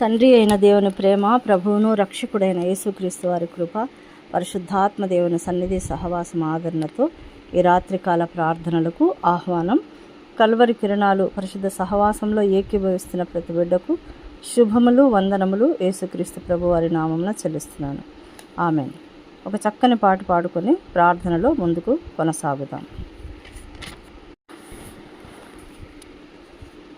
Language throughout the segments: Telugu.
తండ్రి అయిన దేవుని ప్రేమ ప్రభువును రక్షకుడైన యేసుక్రీస్తు వారి కృప పరిశుద్ధాత్మ దేవుని సన్నిధి సహవాసం ఆదరణతో ఈ రాత్రికాల ప్రార్థనలకు ఆహ్వానం. కల్వరి కిరణాలు పరిశుద్ధ సహవాసంలో ఏకీభవిస్తున్న ప్రతి బిడ్డకు శుభములు వందనములు యేసుక్రీస్తు ప్రభు వారి నామంలో చెల్లిస్తున్నాను. ఆమె ఒక చక్కని పాట పాడుకొని ప్రార్థనలో ముందుకు కొనసాగుదాం.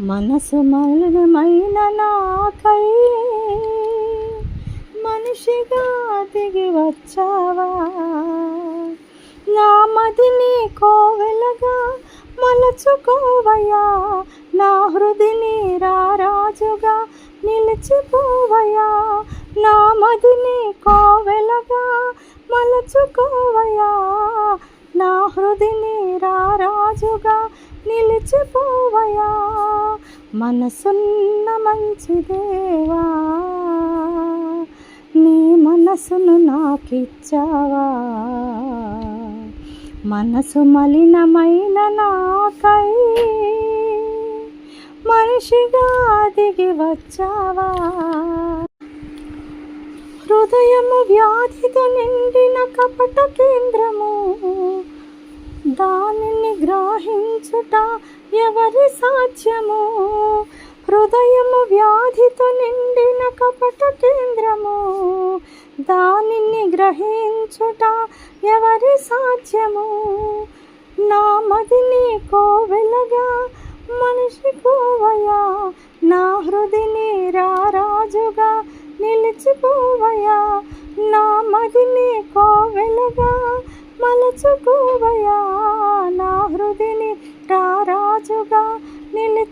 మనసు మలినమైన నాకై మనిషిగా దిగి వచ్చావా? నా మదిని కోవెలగా మలచుకోవయ్యా. నా హృదిని రారాజుగా నిలిచిపోవయ్యా. నా మదిని కోవెలగా మలచుకోవయ్యా. నా హృదిని రారాజుగా నిలిచిపోవయా? మనసున్న మంచి దేవా నీ మనసును నాకిచ్చావా? మనసు మలినమైన నాకై మనిషిగా దిగి వచ్చావా? హృదయము వ్యాధితో నిండిన కపట కేంద్రము దానిని గ్రహించుట ఎవరి సాధ్యము? హృదయము వ్యాధితో నిండిన కపట కేంద్రము. దానిని గ్రహించుట ఎవరి సాధ్యము? నా మదిని కోవెలగా మనిషి కోవయా? నా హృదిని రారాజుగా నిలిచిపోవయా?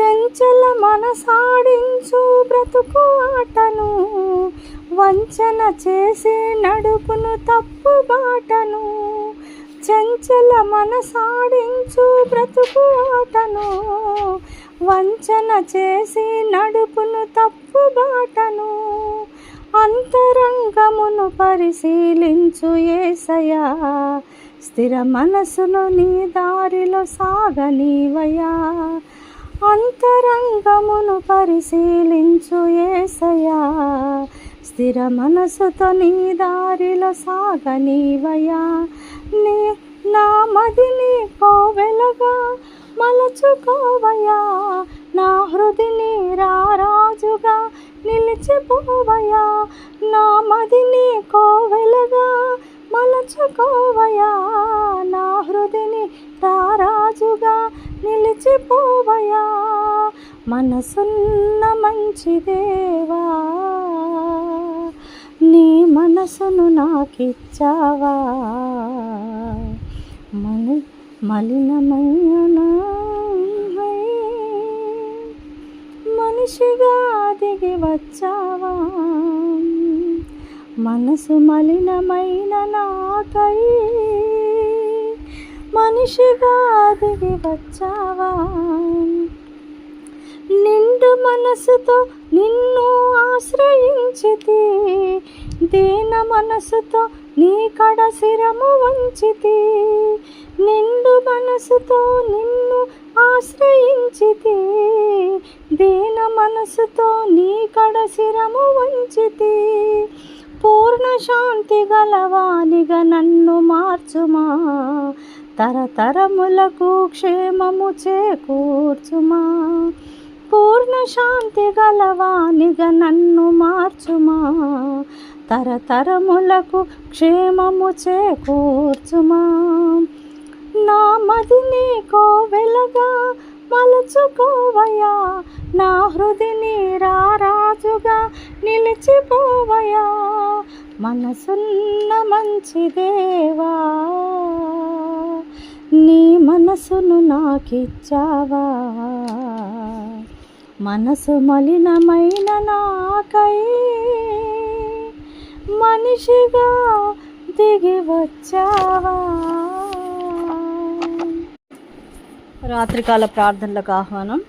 చంచల మనసాడించు బ్రతుకు ఆటను వంచన చేసి నడుపును తప్పు బాటను చంచల మనసాడించు బ్రతుకు ఆటను వంచన చేసి నడుపును తప్పు బాటను అంతరంగమును పరిశీలించు ఏసయా స్థిర మనసులో నీ దారిలో సాగనీవయా అంతరంగమును పరిశీలించు ఏసయా స్థిర మనసుతో నీ దారిలో సాగనీవయా నీ నా మదిని కోవెలగా మలచుకోవయా నా హృదిని రారాజుగా నిలిచిపోవయా నా మదిని కోవెలగా మలచుకోవయా? నా హృదిని రారాజుగా నిలిచిపోవయా? మనసున్న మంచి దేవా నీ మనసును నాకిచ్చావా? మలి మలినమైన మనిషిగా దిగి వచ్చావా? మనసు మలినమైన నాకై మనిషిగా దిగి వచ్చావా? నిండు మనసుతో నిన్ను ఆశ్రయించితి దేన మనసుతో నీ కడ శిరము వంచితి నిండు మనసుతో నిన్ను ఆశ్రయించితి దేన మనసుతో నీ కడ శిరము వంచితి. పూర్ణ శాంతి గలవానిగా నన్ను మార్చుమా. తరతరములకు క్షేమము చేకూర్చుమా. పూర్ణ శాంతి గలవానిగా నన్ను మార్చుమా. తరతరములకు క్షేమము చేకూర్చుమా. నా మదిని కోవెలగా మలచుకోవయా నా హృదిని రారాజుగా నిలిచిపోవయా మనసున్న మంచి దేవా నీ మనసును నాకిచ్చావా. మనసు మలినమైన నాకై మనిషిగా దిగి వచ్చావా. రాత్రికాల ప్రార్థనలకు ఆహ్వానం.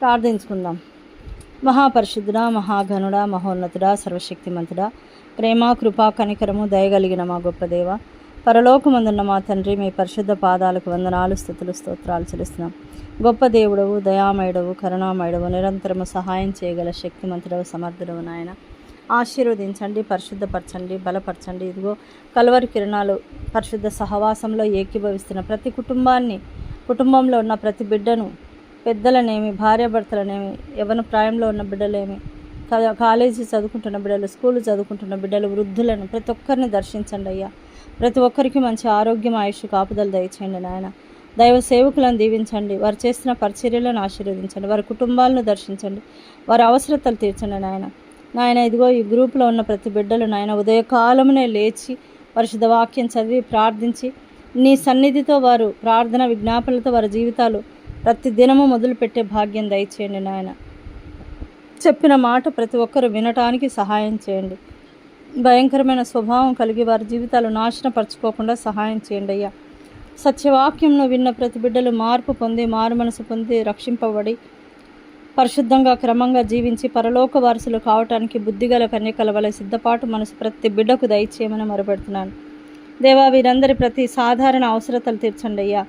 ప్రార్థించుకుందాం. మహాపరిశుద్ధుడా మహాఘనుడా మహోన్నతుడా సర్వశక్తిమంతుడా ప్రేమ కృపా కనికరము దయగలిగిన మా గొప్ప దేవ పరలోకమందున్న మా తండ్రి మీ పరిశుద్ధ పాదాలకు వందనాలు స్థుతులు స్తోత్రాలు చెల్లిస్తున్నాం. గొప్ప దేవుడవు దయామయుడవు కరుణామయుడవు నిరంతరము సహాయం చేయగల శక్తిమంతుడవు సమర్థుడవు నాయన. ఆశీర్వదించండి పరిశుద్ధపరచండి బలపరచండి. ఇదిగో కలవరి కిరణాలు పరిశుద్ధ సహవాసంలో ఏకీభవిస్తున్న ప్రతి కుటుంబాన్ని కుటుంబంలో ఉన్న ప్రతి బిడ్డను పెద్దలనేమి భార్యాభర్తలనేమి యవన ప్రాయంలో ఉన్న బిడ్డలేమి కాలేజీ చదువుకుంటున్న బిడ్డలు స్కూల్ చదువుకుంటున్న బిడ్డలు వృద్ధులను ప్రతి ఒక్కరిని దర్శించండి అయ్యా. ప్రతి ఒక్కరికి మంచి ఆరోగ్యం ఆయుష్ కాపుదలు దయచేయండి నాయన. దైవ సేవకులను దీవించండి. వారు చేస్తున్న పరిచర్యలను ఆశీర్వదించండి. వారి కుటుంబాలను దర్శించండి. వారి అవసరతలు తీర్చండి నాయన. నాయన ఇదిగో ఈ గ్రూప్లో ఉన్న ప్రతి బిడ్డలు నాయన ఉదయకాలమునే లేచి పరిశుద్ధ వాక్యం చదివి ప్రార్థించి నీ సన్నిధితో వారు ప్రార్థన విజ్ఞాపనలతో వారి జీవితాలు ప్రతి దినము మొదలుపెట్టే భాగ్యం దయచేయండి నాయన. చెప్పిన మాట ప్రతి ఒక్కరు వినటానికి సహాయం చేయండి. భయంకరమైన స్వభావం కలిగి వారి జీవితాలు నాశనపరచుకోకుండా సహాయం చేయండి అయ్యా. సత్యవాక్యంను విన్న ప్రతి బిడ్డలు మార్పు పొంది మారు మనసు పొంది రక్షింపబడి పరిశుద్ధంగా క్రమంగా జీవించి పరలోక వారసులు కావటానికి బుద్ధిగల కన్యకల వలె సిద్ధపాటు మనసు ప్రతి బిడ్డకు దయచేయమని మొరపెడుతున్నాను. దేవా వీరందరి ప్రతి సాధారణ అవసరతలు తీర్చండి అయ్యా.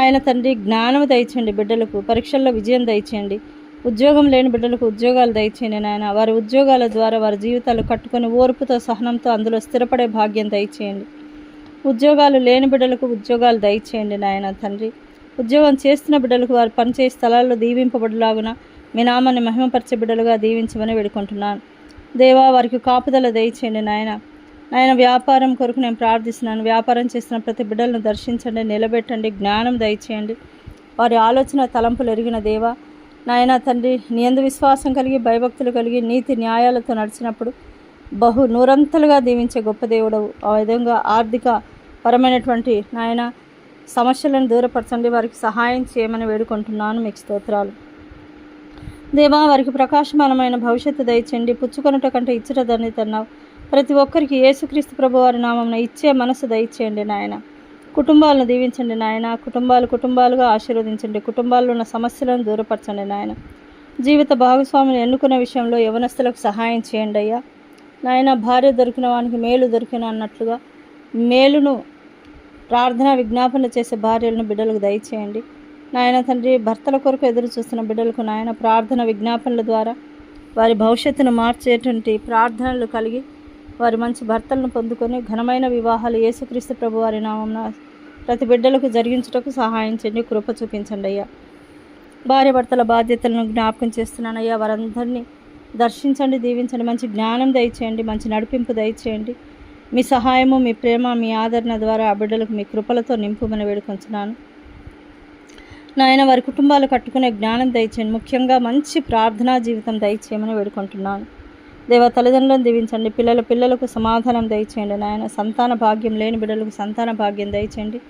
ఆయన తండ్రి జ్ఞానం దయచేయండి బిడ్డలకు పరీక్షల్లో విజయం దయచేయండి. ఉద్యోగం లేని బిడ్డలకు ఉద్యోగాలు దయచేయండి నాయన. వారి ఉద్యోగాల ద్వారా వారి జీవితాలు కట్టుకొని ఓర్పుతో సహనంతో అందులో స్థిరపడే భాగ్యం దయచేయండి. ఉద్యోగాలు లేని బిడ్డలకు ఉద్యోగాలు దయచేయండి నాయన తండ్రి. ఉద్యోగం చేస్తున్న బిడ్డలకు వారు పనిచేసే స్థలాల్లో దీవింపబడిలాగున మీ నామాన్ని మహిమపరిచే బిడ్డలుగా దీవించమని వేడుకుంటున్నాను. దేవా వారికి కాపుదల దయచేయండి నాయన. నాయన వ్యాపారం కొరకు నేను ప్రార్థిస్తున్నాను. వ్యాపారం చేస్తున్న ప్రతి బిడ్డలను దర్శించండి నిలబెట్టండి జ్ఞానం దయచేయండి. వారి ఆలోచన తలంపులు ఎరిగిన దేవా నాయన తండ్రి నీ విశ్వాసం కలిగి భయభక్తులు కలిగి నీతి న్యాయాలతో నడిచినప్పుడు బహు నూరంతలుగా దీవించే గొప్ప దేవుడవు. ఆ విధంగా ఆర్థిక పరమైనటువంటి నాయన సమస్యలను దూరపరచండి. వారికి సహాయం చేయమని వేడుకుంటున్నాను. మీకు స్తోత్రాలు. దేవా వారికి ప్రకాశమానమైన భవిష్యత్తు దయచండి పుచ్చుకొనుట కంటే ఇచ్చుట ధన్యతన్నావు ప్రతి ఒక్కరికి యేసుక్రీస్తు ప్రభువారి నామం ఇచ్చే మనసు దయచేయండి నాయన. కుటుంబాలను దీవించండి నాయన. కుటుంబాలు కుటుంబాలుగా ఆశీర్వదించండి. కుటుంబాల్లో ఉన్న సమస్యలను దూరపరచండి నాయన. జీవిత భాగస్వామిని ఎన్నుకునే విషయంలో యవనస్తులకు సహాయం చేయండి అయ్యా. నాయన భార్య దొరికిన వానికి మేలు దొరికిన అన్నట్లుగా మేలును ప్రార్థన విజ్ఞాపన చేసే భార్యలను బిడ్డలకు దయచేయండి. నాయన తండ్రి భర్తల కొరకు ఎదురు చూస్తున్న బిడ్డలకు నాయన ప్రార్థన విజ్ఞాపనల ద్వారా వారి భవిష్యత్తును మార్చేటువంటి ప్రార్థనలు కలిగి వారి మంచి భర్తలను పొందుకొని ఘనమైన వివాహాలు యేసుక్రీస్తు ప్రభు వారి నామం ప్రతి బిడ్డలకు జరిగించుటకు సహాయం చేయండి కృప చూపించండి అయ్యా. భార్య భర్తల బాధ్యతలను జ్ఞాపకం చేస్తున్నానయ్యా వారందరినీ దర్శించండి దీవించండి. మంచి జ్ఞానం దయచేయండి మంచి నడిపింపు దయచేయండి. మీ సహాయము మీ ప్రేమ మీ ఆదరణ ద్వారా ఆ బిడ్డలకు మీ కృపలతో నింపుమని వేడుకొంచున్నాను. నాయన వారి కుటుంబాలు కట్టుకునే జ్ఞానం దయచేయండి. ముఖ్యంగా మంచి ప్రార్థనా జీవితం దయచేయమని వేడుకుంటున్నాను. దేవ తల్లిదండ్రులను దీవించండి. పిల్లల పిల్లలకు సమాధానం దయచేయండి. నాయన సంతాన భాగ్యం లేని బిడ్డలకు సంతాన భాగ్యం దయచేయండి.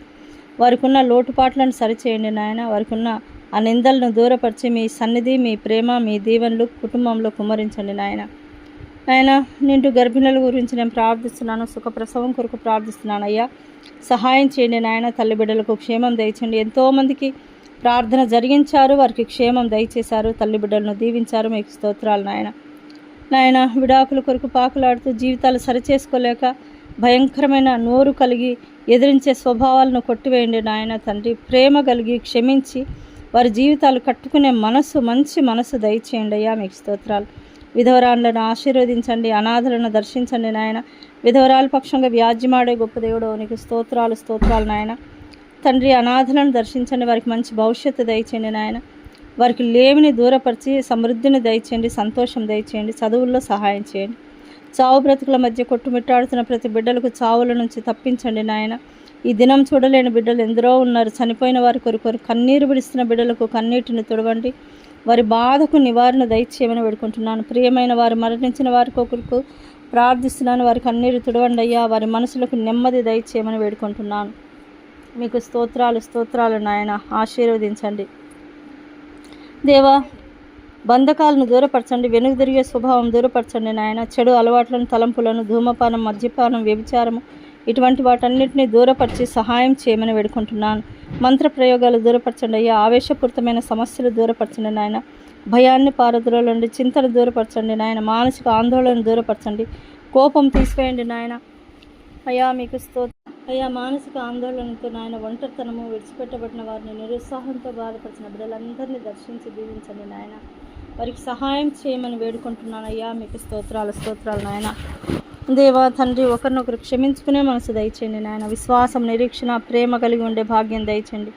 వారికి ఉన్న లోటుపాట్లను సరిచేయండి నాయన. వారికి ఉన్న ఆ నిందలను దూరపరిచి మీ సన్నిధి మీ ప్రేమ మీ దీవెనలు కుటుంబంలో కుమ్మరించండి నాయన. నాయన నిండు గర్భిణుల గురించి నేను ప్రార్థిస్తున్నాను. సుఖప్రసవం కొరకు ప్రార్థిస్తున్నాను అయ్యా. సహాయం చేయండి నాయన తల్లి బిడ్డలకు క్షేమం దయచండి ఎంతోమందికి ప్రార్థన జరిగించారు వారికి క్షేమం దయచేశారు తల్లి బిడ్డలను దీవించారు. మీకు స్తోత్రాలు నాయన. నాయన విడాకుల కొరకు పాకులాడుతూ జీవితాలు సరిచేసుకోలేక భయంకరమైన నోరు కలిగి ఎదిరించే స్వభావాలను కొట్టివేయండి నాయన తండ్రి. ప్రేమ కలిగి క్షమించి వారి జీవితాలు కట్టుకునే మనసు మంచి మనసు దయచేయండి అయ్యా మీకు స్తోత్రాలు. విధవరాలను ఆశీర్వదించండి అనాథలను దర్శించండి నాయన. విధవరాల పక్షంగా వ్యాజ్యమాడే గొప్ప దేవుడు నీకు స్తోత్రాలు స్తోత్రాలు నాయన. తండ్రి అనాథలను దర్శించండి వారికి మంచి భవిష్యత్తు దయచేయండి నాయన. వారికి లేమిని దూరపరిచి సమృద్ధిని దయచేయండి సంతోషం దయచేయండి చదువుల్లో సహాయం చేయండి. చావు బ్రతుకుల మధ్య కొట్టుమిట్టాడుతున్న ప్రతి బిడ్డలకు చావుల నుంచి తప్పించండి నాయన. ఈ దినం చూడలేని బిడ్డలు ఎందరో ఉన్నారు. చనిపోయిన వారి కొరికొరు కన్నీరు విడుస్తున్న బిడ్డలకు కన్నీటిని తుడవండి. వారి బాధకు నివారణ దయచేయమని వేడుకుంటున్నాను. ప్రియమైన వారు మరణించిన వారికి కొరకు ప్రార్థిస్తున్నాను. వారి కన్నీరు తుడవండి అయ్యా. వారి మనసులకు నెమ్మది దయచేయమని వేడుకుంటున్నాను. మీకు స్తోత్రాలు స్తోత్రాలు నాయన. ఆశీర్వదించండి. దేవా బంధకాలను దూరపరచండి వెనుక తిరిగే స్వభావం దూరపరచండి నాయన. చెడు అలవాట్లను తలంపులను ధూమపానం మద్యపానం వ్యభిచారము ఇటువంటి వాటన్నిటిని దూరపరిచి సహాయం చేయమని వేడుకుంటున్నాను. మంత్ర ప్రయోగాలు దూరపరచండి అయ్యా. ఆవేశపూరితమైన సమస్యలు దూరపరచండి నాయన. భయాన్ని పారద్రోలండి చింతను దూరపరచండి నాయన. మానసిక ఆందోళన దూరపరచండి. కోపం తీసివేయండి నాయన. అయ్యా మీకు sto అయ్యా మానసిక ఆందోళనతో నాయన ఒంటరితనము విడిచిపెట్టబడిన వారిని నిరుత్సాహంతో బాధపడిన బిడ్డలందరినీ దర్శించి దీవించండి నాయన. వారికి సహాయం చేయమని వేడుకుంటున్నాను అయ్యా. మీకు స్తోత్రాలు స్తోత్రాలు నాయన. దేవా తండ్రి ఒకరినొకరు క్షమించుకునే మనసు దయచేయండి నాయన. విశ్వాసం నిరీక్షణ ప్రేమ కలిగి ఉండే భాగ్యం దయచేయండి.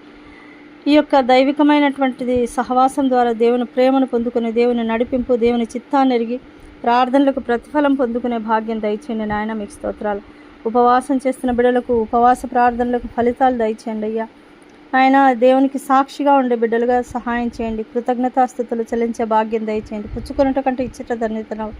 ఈ యొక్క దైవికమైనటువంటిది సహవాసం ద్వారా దేవుని ప్రేమను పొందుకునే దేవుని నడిపింపు దేవుని చిత్తాన్ని ఎరిగి ప్రార్థనలకు ప్రతిఫలం పొందుకునే భాగ్యం దయచేయండి నాయన. మీకు స్తోత్రాలు. ఉపవాసం చేస్తున్న బిడ్డలకు ఉపవాస ప్రార్థనలకు ఫలితాలు దయచేయండి అయ్యా. ఆయన దేవునికి సాక్షిగా ఉండే బిడ్డలుగా సహాయం చేయండి. కృతజ్ఞతాస్థుతులు చెల్లించే భాగ్యం దయచేయండి. పుచ్చుకున్నట్టు కంటే ఇచ్చేట ధన్యతనం.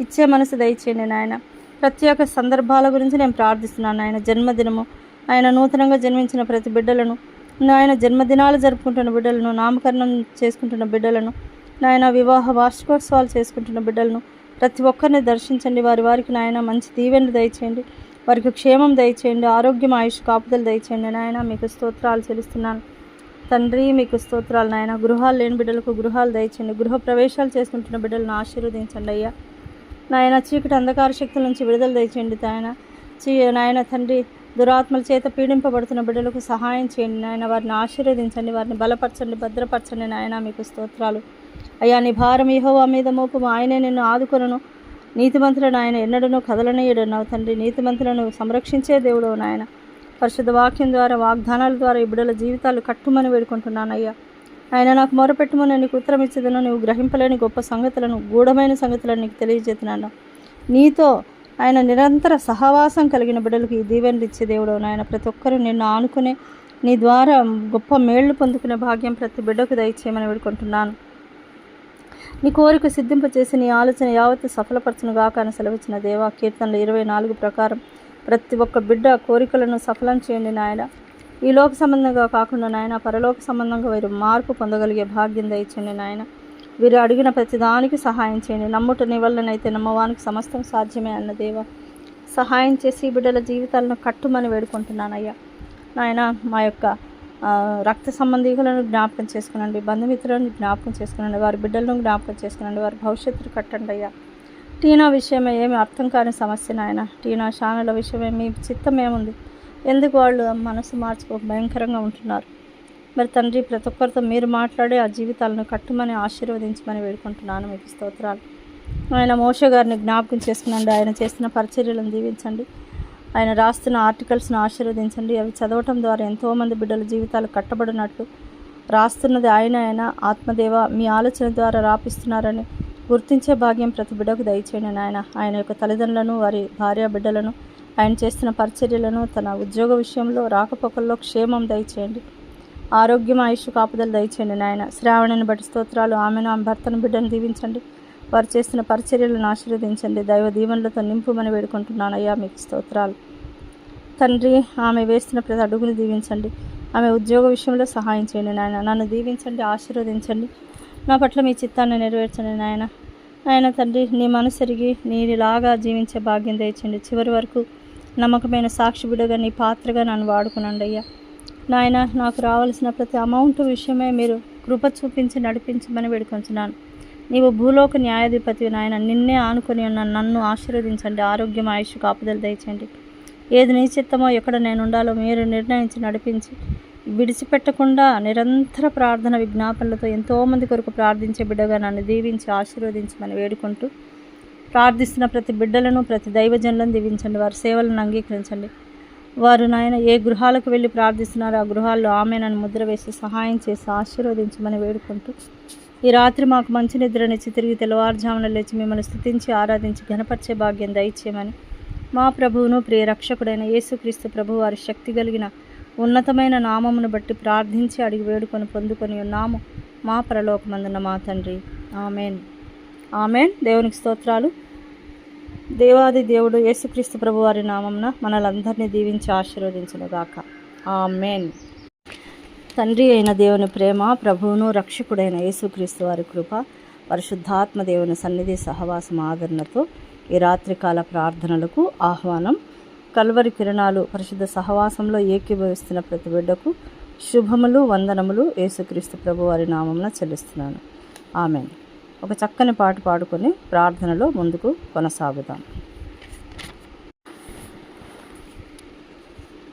ఇచ్చే మనసు దయచేయండి నాయన. ప్రత్యేక సందర్భాల గురించి నేను ప్రార్థిస్తున్నాను ఆయన జన్మదినము. ఆయన నూతనంగా జన్మించిన ప్రతి బిడ్డలను నాయన జన్మదినాలు జరుపుకుంటున్న బిడ్డలను నామకరణం చేసుకుంటున్న బిడ్డలను నాయన వివాహ వార్షికోత్సవాలు చేసుకుంటున్న బిడ్డలను ప్రతి ఒక్కరిని దర్శించండి. వారి వారికి నాయన మంచి దీవెనలు దయచేయండి. వారికి క్షేమం దయచేయండి ఆరోగ్యం ఆయుష్ కాపుదలు దయచేయండి నాయన. మీకు స్తోత్రాలు చెల్లిస్తున్నాను. తండ్రి మీకు స్తోత్రాలు నాయన. గృహాలు లేని బిడ్డలకు గృహాలు దయచేయండి. గృహ ప్రవేశాలు చేసుకుంటున్న బిడ్డలను ఆశీర్వదించండి అయ్యా. నాయన చీకటి అంధకార శక్తుల నుంచి విడుదల దయచేయండి నాయన. చీ నాయన తండ్రి దురాత్మల చేత పీడింపబడుతున్న బిడ్డలకు సహాయం చేయండి నాయన. వారిని ఆశీర్వదించండి వారిని బలపరచండి భద్రపరచండి నాయన. మీకు స్తోత్రాలు. అయ్యా నీ భారం యెహోవా మీద మోపము. ఆయనే నిన్ను ఆదుకొనను. నీతిమంతులను ఆయన ఎన్నడను కదలనీయడన్నావు తండ్రి. నీతిమంతులను సంరక్షించే దేవుడు నాయన. పరిశుద్ధ వాక్యం ద్వారా వాగ్దానాల ద్వారా ఈ బిడ్డల జీవితాలు కట్టుమని వేడుకుంటున్నానయ్యా. ఆయన నాకు మొరపెట్టుమని నీకు ఉత్తరం ఇచ్చేదను నువ్వు గ్రహింపలేని గొప్ప సంగతులను గూఢమైన సంగతులను నీకు తెలియజేస్తున్నాను. నీతో ఆయన నిరంతర సహవాసం కలిగిన బిడ్డలకు ఈ దీవెనలు ఇచ్చే దేవుడు నాయన. ప్రతి ఒక్కరూ నిన్ను ఆనుకునే నీ ద్వారా గొప్ప మేళ్ళు పొందుకునే భాగ్యం ప్రతి బిడ్డకు దయచేయమని వేడుకుంటున్నాను. నీ కోరిక సిద్ధింపచేసి నీ ఆలోచన యావత్తు సఫలపరచును గాక అని సెలవిచ్చిన దేవా కీర్తనలు ఇరవై నాలుగు ప్రకారం ప్రతి ఒక్క బిడ్డ కోరికలను సఫలం చేయండి నాయన. ఈ లోక సంబంధంగా కాకుండా నాయన పరలోక సంబంధంగా వీరు మార్పు పొందగలిగే భాగ్యం దయచండి నాయన. వీరు అడిగిన ప్రతిదానికి సహాయం చేయండి. నమ్ముట నీ వల్లనైతే నమ్మవానికి సమస్తం సాధ్యమే అన్న దేవా. సహాయం చేసి బిడ్డల జీవితాలను కట్టుమని వేడుకుంటున్నానయ్యా. నాయన మా యొక్క రక్త సంబంధీకులను జ్ఞాపకం చేసుకునండి బంధుమిత్రులను జ్ఞాపకం చేసుకునండి వారి బిడ్డలను జ్ఞాపకం చేసుకునండి వారి భవిష్యత్తును కట్టండి అయ్యా. టీనా విషయమే ఏమి అర్థం కాని సమస్య నాయన. టీనా షానుల విషయమే మీ చిత్తం ఏముంది? ఎందుకు వాళ్ళు మనసు మార్చుకో భయంకరంగా ఉంటున్నారు? మరి తండ్రి ప్రతి ఒక్కరితో మీరు మాట్లాడే ఆ జీవితాలను కట్టుమని ఆశీర్వదించమని వేడుకుంటున్నాను మీకు స్తోత్రాలు. ఆయన మోష గారిని జ్ఞాపకం చేసుకునండి. ఆయన చేసిన పరిచర్యలను దీవించండి. ఆయన రాస్తున్న ఆర్టికల్స్ను ఆశీర్వదించండి. అవి చదవటం ద్వారా ఎంతోమంది బిడ్డల జీవితాలు కట్టబడినట్లు రాస్తున్నది ఆయన ఆయన ఆత్మదేవ మీ ఆలోచన ద్వారా రాపిస్తున్నారని గుర్తించే భాగ్యం ప్రతి బిడ్డకు దయచేయండి నాయన. ఆయన యొక్క తల్లిదండ్రులను వారి భార్య బిడ్డలను ఆయన చేస్తున్న పరిచర్యలను తన ఉద్యోగ విషయంలో రాకపోకల్లో క్షేమం దయచేయండి. ఆరోగ్యం ఆయుష్ కాపుదలు దయచేయండి నాయన. శ్రావణిని బట్టి స్తోత్రాలు. ఆమెను ఆమె భర్తను బిడ్డను దీవించండి. వారు చేస్తున్న పరిచర్యలను ఆశీర్వదించండి. దైవ దీవెనలతో నింపుమని వేడుకుంటున్నాను. అయ్యా మీకు స్తోత్రాలు. తండ్రి ఆమె వేస్తున్న ప్రతి అడుగును దీవించండి. ఆమె ఉద్యోగ విషయంలో సహాయం చేయండి నాయన. నన్ను దీవించండి ఆశీర్వదించండి. నా పట్ల మీ చిత్తాన్ని నెరవేర్చండి నాయన. ఆయన తండ్రి నీ మనసరిగి నీలాగా జీవించే భాగ్యం దయచండి చివరి వరకు నమ్మకమైన సాక్షి బిడగా నీ పాత్రగా నన్ను వాడుకునండి అయ్యా. నాయన నాకు రావాల్సిన ప్రతి అమౌంట్ విషయమే మీరు కృప చూపించి నడిపించమని వేడుకొంచున్నాను. నీవు భూలోక న్యాయాధిపతి నాయన. నిన్నే ఆనుకొని ఉన్న నన్ను ఆశీర్వదించండి. ఆరోగ్యం ఆయుష్ కాపుదలు దయచండి ఏది నీ చిత్తమో ఎక్కడ నేను ఉండాలో మీరు నిర్ణయించి నడిపించి విడిచిపెట్టకుండా నిరంతర ప్రార్థన విజ్ఞాపనలతో ఎంతోమంది కొరకు ప్రార్థించే బిడ్డగా నన్ను దీవించి ఆశీర్వదించమని వేడుకుంటూ ప్రార్థిస్తున్న ప్రతి బిడ్డలను ప్రతి దైవజనులను దీవించండి. వారి సేవలను అంగీకరించండి. వారు నాయన ఏ గృహాలకు వెళ్ళి ప్రార్థిస్తున్నారో ఆ గృహాల్లో ఆమె నన్ను ముద్ర వేసి సహాయం చేసి ఆశీర్వదించమని వేడుకుంటూ ఈ రాత్రి మాకు మంచి నిద్రనిచ్చి తిరిగి తెల్లవారుజామున లేచి మిమ్మల్ని స్థుతించి ఆరాధించి ఘనపరిచే భాగ్యం దయచేయమని మా ప్రభువును ప్రియ రక్షకుడైన యేసుక్రీస్తు ప్రభు వారి శక్తి కలిగిన ఉన్నతమైన నామమును బట్టి ప్రార్థించి అడిగి వేడుకొని పొందుకొని ఉన్నాము మా పరలోకమందున్న మా తండ్రి. ఆమెన్. ఆమెన్. దేవునికి స్తోత్రాలు. దేవాది దేవుడు యేసుక్రీస్తు ప్రభు వారి నామమున మనలందరినీ దీవించి ఆశీర్వదించునుగాక. ఆమెన్. తండ్రి అయిన దేవుని ప్రేమ ప్రభువును రక్షకుడైన యేసుక్రీస్తు వారి కృప పరిశుద్ధాత్మ దేవుని సన్నిధి సహవాసం ఆదరణతో ఈ రాత్రికాల ప్రార్థనలకు ఆహ్వానం. కల్వరి కిరణాలు పరిశుద్ధ సహవాసంలో ఏకీభవిస్తున్న ప్రతి బిడ్డకు శుభములు వందనములు యేసుక్రీస్తు ప్రభు వారి నామమున చెల్లిస్తున్నాను. ఆమె ఒక చక్కని పాట పాడుకొని ప్రార్థనలో ముందుకు కొనసాగుదాం.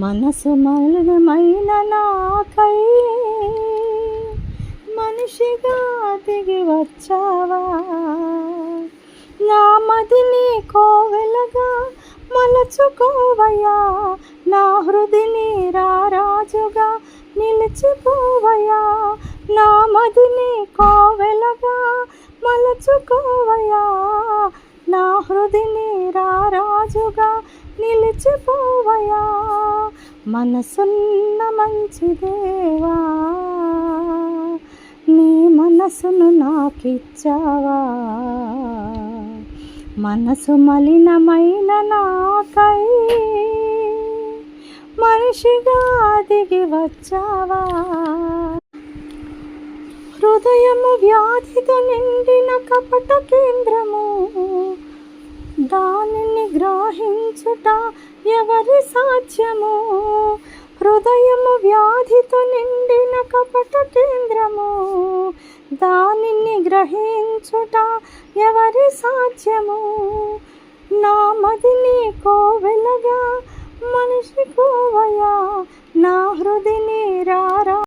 మనసు మలనమైన నాకై మనిషిగా దిగి వచ్చావా? నా మదిని కోవెలగా మలచుకోవయా నా హృదిని రారాజుగా నిలిచిపోవయా నా మదిని కోవెలగా మలచుకోవయా నా హృదిని రారాజుగా నిలిచిపోవయా? మనసున్న మంచి దేవా నీ మనసును నాకిచ్చావా? మనసు మలినమైన నాకై మనిషిగా దిగి వచ్చావా? హృదయము వ్యాధితో నిండిన కపట కేంద్రము దానిని గ్రహించుట ఎవరి సాధ్యము? హృదయము వ్యాధితో నిండిన కపట కేంద్రము. దానిని గ్రహించుట ఎవరి సాధ్యము? నా మదిని కోవెలగా మనిషి కోవయా? నా హృదయ